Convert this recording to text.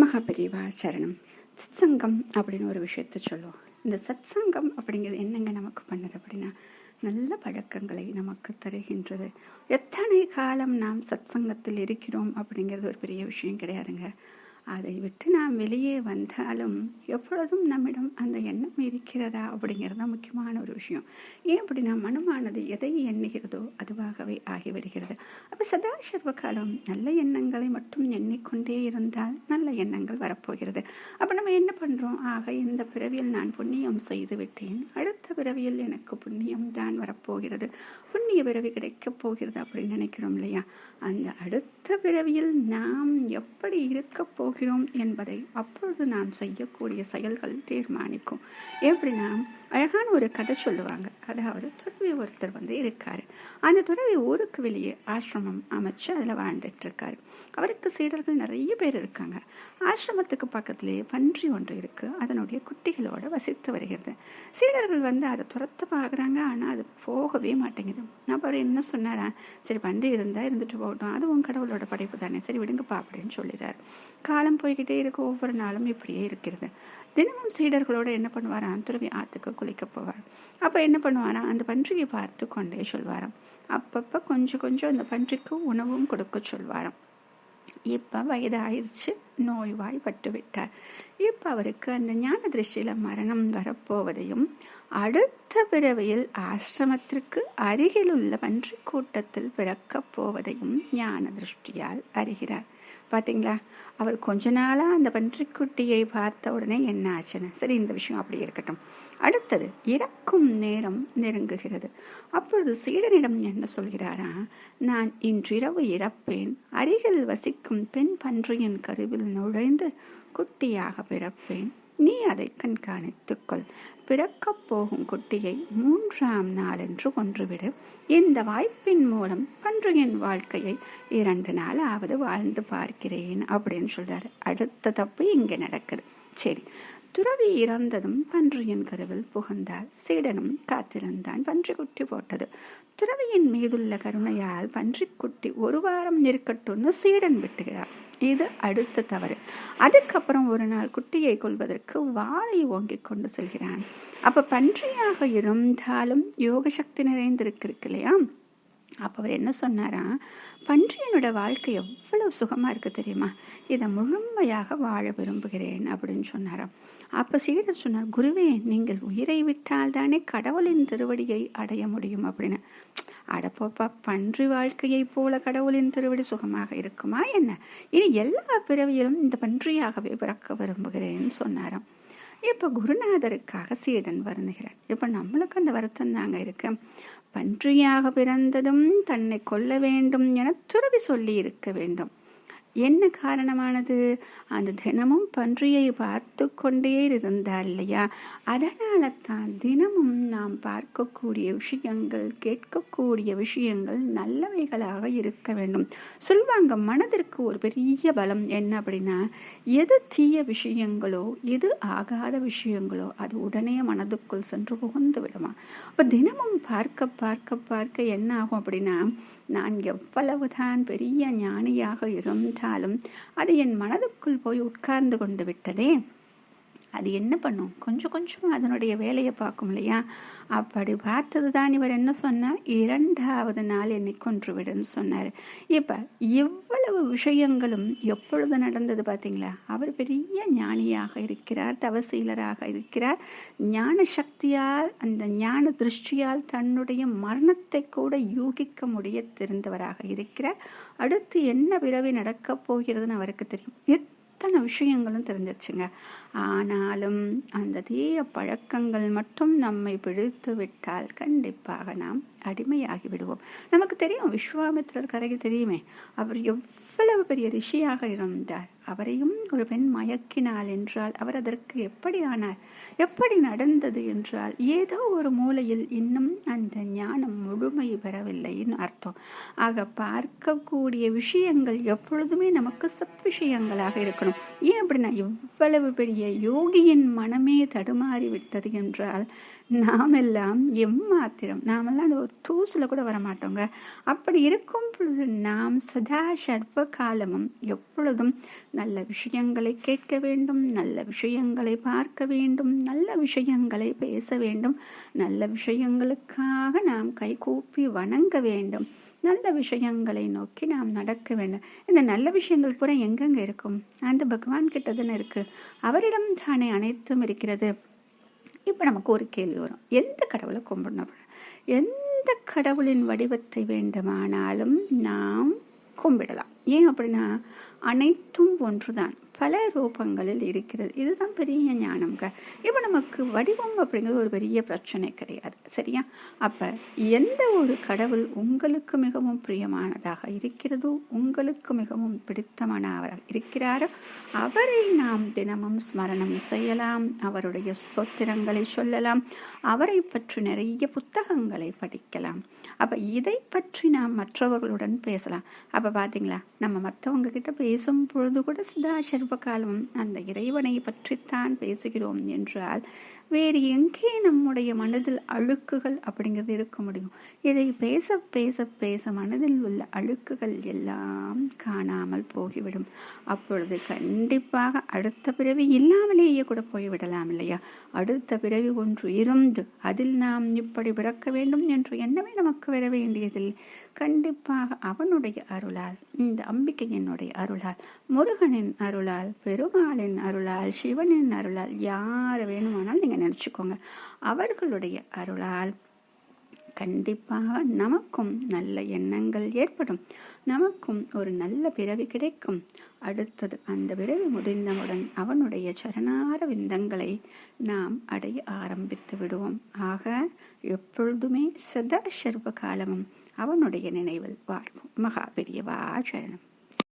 மகாபெரிவா சரணம். சத்சங்கம் அப்படின்னு ஒரு விஷயத்த சொல்லுவோம். இந்த சத்சங்கம் அப்படிங்கிறது என்னங்க நமக்கு பண்ணுது அப்படின்னா நல்ல பழக்கங்களை நமக்கு தருகின்றது. எத்தனை காலம் நாம் சத்சங்கத்தில் இருக்கிறோம் அப்படிங்கிறது ஒரு பெரிய விஷயம் கிடையாதுங்க. அதை விட்டு நாம் வெளியே வந்தாலும் எப்பொழுதும் நம்மிடம் அந்த எண்ணம் இருக்கிறதா அப்படிங்கிறது தான் முக்கியமான ஒரு விஷயம். ஏன் அப்படின்னா மனமானது எதை எண்ணுகிறதோ அதுவாகவே ஆகிவிடுகிறது. அப்போ சதா சர்வ காலம் நல்ல எண்ணங்களை மட்டும் எண்ணிக்கொண்டே இருந்தால் நல்ல எண்ணங்கள் வரப்போகிறது. அப்போ நம்ம என்ன பண்ணுறோம் ஆக இந்த பிறவியில் நான் புண்ணியம் செய்து விட்டேன் அடுத்த பிறவியில் எனக்கு புண்ணியம் தான் வரப்போகிறது. புண்ணிய பிறவி கிடைக்கப் போகிறது அப்படின்னு நினைக்கிறோம் இல்லையா? அந்த அடுத்த பிறவியில் நாம் எப்படி இருக்க போகிறோம்? என்பதை அப்பொழுது நாம் செய்யக்கூடிய செயல்கள் தீர்மானிக்கும். எப்படின்னா அழகான ஒரு கதை சொல்லுவாங்க. அதாவது துறவி ஒருத்தர் வந்து இருக்கார். அந்த துறவி ஊருக்கு வெளியே ஆசிரமம் அமைச்சு அதில் வாழ்ந்துட்டு இருக்காரு அவருக்கு சீடர்கள் நிறைய பேர் இருக்காங்க. ஆசிரமத்துக்கு பக்கத்திலேயே பன்றி ஒன்று இருக்குது அதனுடைய குட்டிகளோடு வசித்து வருகிறது. சீடர்கள் வந்து அதை துரத்த பார்க்குறாங்க. ஆனால் அது போகவே மாட்டேங்குது. அப்புறம் என்ன சொன்னாரா? சரி பன்றி இருந்தால் இருந்துட்டு போகட்டும். அதுவும் கடவுளோட படைப்பு தானே சரி விடுங்கப்பா அப்படின்னு சொல்லிடுறாரு காலம் போய்கிட்டே இருக்கு. ஒவ்வொரு நாளும் இப்படியே இருக்கிறது. தினமும் சீடர்களோடு என்ன பண்ணுவாராம் துறவி ஆற்றுக்கு குளிக்க போவார். அப்போ என்ன பண்ணுவாராம் அந்த பன்றியை பார்த்து கொண்டே சொல்வாராம். அப்பப்போ கொஞ்சம் கொஞ்சம் அந்த பன்றிக்கு உணவும் கொடுக்க சொல்வாராம். இப்போ வயது ஆயிடுச்சு நோய்வாய் பட்டு விட்டார் இப்போ அவருக்கு அந்த ஞான திருஷ்டியில் மரணம் வரப்போவதையும் அடுத்த பிறவியில் ஆசிரமத்திற்கு அருகிலுள்ள பன்றி கூட்டத்தில் பிறக்கப் போவதையும் ஞான திருஷ்டியால் அறிகிறார். பார்த்தீங்களா அவர் கொஞ்ச நாளாக அந்த பன்றிக்குட்டியை பார்த்த உடனே என்ன ஆச்சுன்னு. சரி இந்த விஷயம் அப்படி இருக்கட்டும். அடுத்தது இறக்கும் நேரம் நெருங்குகிறது. அப்பொழுது சீடனிடம் என்ன சொல்கிறாரா? நான் இன்றிரவு இறப்பேன். அருகில் வசிக்கும் பெண் பன்றியின் கருவில் நுழைந்து குட்டியாக பிறப்பேன். நீ அதை கண்காணித்துக்கொள். பிறக்கப் போகும் குட்டியை மூன்றாம் நாளன்று கொன்றுவிடு. இந்த வாய்ப்பின் மூலம் பன்றியின் வாழ்க்கையை இரண்டு நாளாவது வாழ்ந்து பார்க்கிறேன் அப்படின்னு சொல்றாரு. அடுத்த தப்பு இங்கே நடக்குது. சரி துறவி இறந்ததும் பன்றியின் கருவில் புகுந்தார் சீடனும் காத்திருந்தான் பன்றி குட்டி போட்டது. துறவியின் மீதுள்ள கருணையால் பன்றிக்குட்டி ஒரு வாரம் இருக்கட்டும்னு சீடன் விட்டுகிறார். இது அடுத்த தவறு. அதுக்கப்புறம் ஒரு நாள் குட்டியை கொள்வதற்கு வாளை ஓங்கிக் கொண்டு செல்கிறான். அப்ப பன்றியாக இருந்தாலும் யோக சக்தி நிறைந்திருக்கு இல்லையா அப்போ அவர் என்ன சொன்னாரா? பன்றியனோட வாழ்க்கை எவ்வளவு சுகமாக இருக்கு தெரியுமா? இதை முழுமையாக வாழ விரும்புகிறேன் அப்படின்னு சொன்னாராம் அப்போ சீடர் சொன்னார் குருவே நீங்கள் உயிரை விட்டால் தானே கடவுளின் திருவடியை அடைய முடியும் அப்படின்னு. அடப்போப்பா பன்றி வாழ்க்கையை போல கடவுளின் திருவடி சுகமாக இருக்குமா என்ன? இனி எல்லா பிறவியிலும் இந்த பன்றியாகவே பிறக்க விரும்புகிறேன்னு சொன்னாராம். இப்போ குருநாதருக்காக சீடன் வருந்துகிறான் இப்போ நம்மளுக்கு அந்த வருத்தம் தாங்க இருக்கு. பன்றியாக பிறந்ததும் தன்னை கொல்ல வேண்டும் என துறவி சொல்லி இருக்க வேண்டும். என்ன காரணமானது? அந்த தினமும் பன்றியை பார்த்து கொண்டே இருந்தார் இல்லையா? அதனால தான் தினமும் நாம் பார்க்கக்கூடிய விஷயங்கள் கேட்கக்கூடிய விஷயங்கள் நல்லவைகளாக இருக்க வேண்டும். சொல்வாங்க மனதிற்கு ஒரு பெரிய பலம். என்ன அப்படின்னா எது தீய விஷயங்களோ எது ஆகாத விஷயங்களோ அது உடனே மனதுக்குள் சென்று புகுந்து விடுமா? அப்போ தினமும் பார்க்க பார்க்க பார்க்க என்ன ஆகும் அப்படின்னா நான் எவ்வளவுதான் பெரிய ஞானியாக இருந்தாலும் அது என் மனதுக்குள் போய் உட்கார்ந்து கொண்டு விட்டதே. அது என்ன பண்ணும்? கொஞ்சம் கொஞ்சம் அதனுடைய வேலையை பார்க்கும் இல்லையா? அப்படி பார்த்தது தான் இவர் என்ன சொன்னார்? இரண்டாவது நாள் என்னை கொன்று விடுன்னு சொன்னார். இப்போ எவ்வளவு விஷயங்களும் எப்பொழுது நடந்தது பார்த்தீங்களா? அவர் பெரிய ஞானியாக இருக்கிறார் தவசீலராக இருக்கிறார். ஞான சக்தியால் அந்த ஞான திருஷ்டியால் தன்னுடைய மரணத்தை கூட யூகிக்க முடிய தெரிந்தவராக இருக்கிறார். அடுத்து என்ன பிறவி நடக்கப் போகிறதுன்னு அவருக்கு தெரியும். அத்தனை விஷயங்களும் தெரிஞ்சிருச்சுங்க. ஆனாலும் அந்த தீய பழக்கங்கள் மட்டும் நம்மை பிடித்து விட்டால் கண்டிப்பாக நாம் அடிமையாகி விடுவோம். நமக்கு தெரியும் விஸ்வாமித்திரர் கரைக்கு தெரியுமே அவர் எவ்வளவு பெரிய ரிஷியாக இருந்தார். அவரையும் ஒரு பெண் மயக்கினாள் என்றால் அவர் அதற்கு எப்படி ஆனார்? எப்படி நடந்தது என்றால் ஏதோ ஒரு மூலையில் இன்னும் அந்த ஞானம் முழுமை பெறவில்லைன்னு அர்த்தம். ஆக பார்க்கக்கூடிய விஷயங்கள் எப்பொழுதுமே நமக்கு சத் விஷயங்களாக இருக்கணும். ஏன் அப்படின்னா இவ்வளவு பெரிய யோகியின் மனமே தடுமாறி விட்டது என்றால் நாமெல்லாம் எம்மாத்திரம் நாமெல்லாம் அந்த ஒரு தூசில் கூட வர மாட்டோங்க அப்படி இருக்கும் பொழுது நாம் சதா சர்வ காலமும் எப்பொழுதும் நல்ல விஷயங்களை கேட்க வேண்டும் நல்ல விஷயங்களை பார்க்க வேண்டும் நல்ல விஷயங்களை பேச வேண்டும். நல்ல விஷயங்களுக்காக நாம் கைகூப்பி வணங்க வேண்டும். நல்ல விஷயங்களை நோக்கி நாம் நடக்க வேண்டும். இந்த நல்ல விஷயங்கள் பூரா எங்கெங்க இருக்கும்? அந்த பகவான் கிட்ட தானே இருக்கு. அவரிடம் தானே அனைத்தும் இருக்கிறது. இப்போ நமக்கு ஒரு கேள்வி வரும். எந்த கடவுளை கும்பிடணும்? எந்த கடவுளின் வடிவத்தை வேண்டுமானாலும் நாம் கும்பிடலாம். ஏன் அப்படின்னா அனைத்தும் ஒன்றுதான். பல ரூபங்களில் இருக்கிறது. இதுதான் பெரிய ஞானம்ங்க. இப்போ நமக்கு வடிவம் அப்படிங்கிறது ஒரு பெரிய பிரச்சனை கிடையாது. சரியா? அப்போ எந்த ஒரு கடவுள் உங்களுக்கு மிகவும் பிரியமானதாக இருக்கிறதோ உங்களுக்கு மிகவும் பிடித்தமான அவர் இருக்கிறாரோ அவரை நாம் தினமும் ஸ்மரணம் செய்யலாம் அவருடைய சொத்திரங்களை சொல்லலாம் அவரை பற்றி நிறைய புத்தகங்களை படிக்கலாம். அப்போ இதை பற்றி நாம் மற்றவர்களுடன் பேசலாம். அப்போ பார்த்தீங்களா நம்ம மற்றவங்க கிட்ட பேசும் பொழுது கூட சிதாசர் காலம் அந்த இறைவனை பற்றித்தான் பேசுகிறோம் என்றால் வேறு எங்கே நம்முடைய மனதில் அழுக்குகள் அப்படிங்கிறது இருக்க முடியும்? இதை பேச பேச பேச மனதில் உள்ள அழுக்குகள் எல்லாம் காணாமல் போகிவிடும். அப்பொழுது கண்டிப்பாக அடுத்த பிறவி இல்லாமலேயே கூட போய்விடலாம் இல்லையா? அடுத்த பிறவி ஒன்று இருந்து அதில் நாம் இப்படி பிறக்க வேண்டும் என்று எண்ணமே நமக்கு வர வேண்டியதில்லை. கண்டிப்பாக அவனுடைய அருளால் இந்த அம்பிக்கையினுடைய அருளால் முருகனின் அருளால் பெருமாளின் அருளால் சிவனின் அருளால் யார் வேணுமானால் நீங்கள் நினச்சிக்கோங்க. அவர்களுடைய அருளால் கண்டிப்பாக நமக்கும் நல்ல எண்ணங்கள் ஏற்படும். நமக்கும் ஒரு நல்ல பிறவி கிடைக்கும். அடுத்தது அந்த பிறவி முடிந்தவுடன் அவனுடைய சரணார விந்தங்களை நாம் அடைய ஆரம்பித்து விடுவோம். ஆக எப்பொழுதுமே சதா சர்வ காலமும் அவனுடைய நினைவில் வாழ்வோம். மகா பெரியவா சரணம்.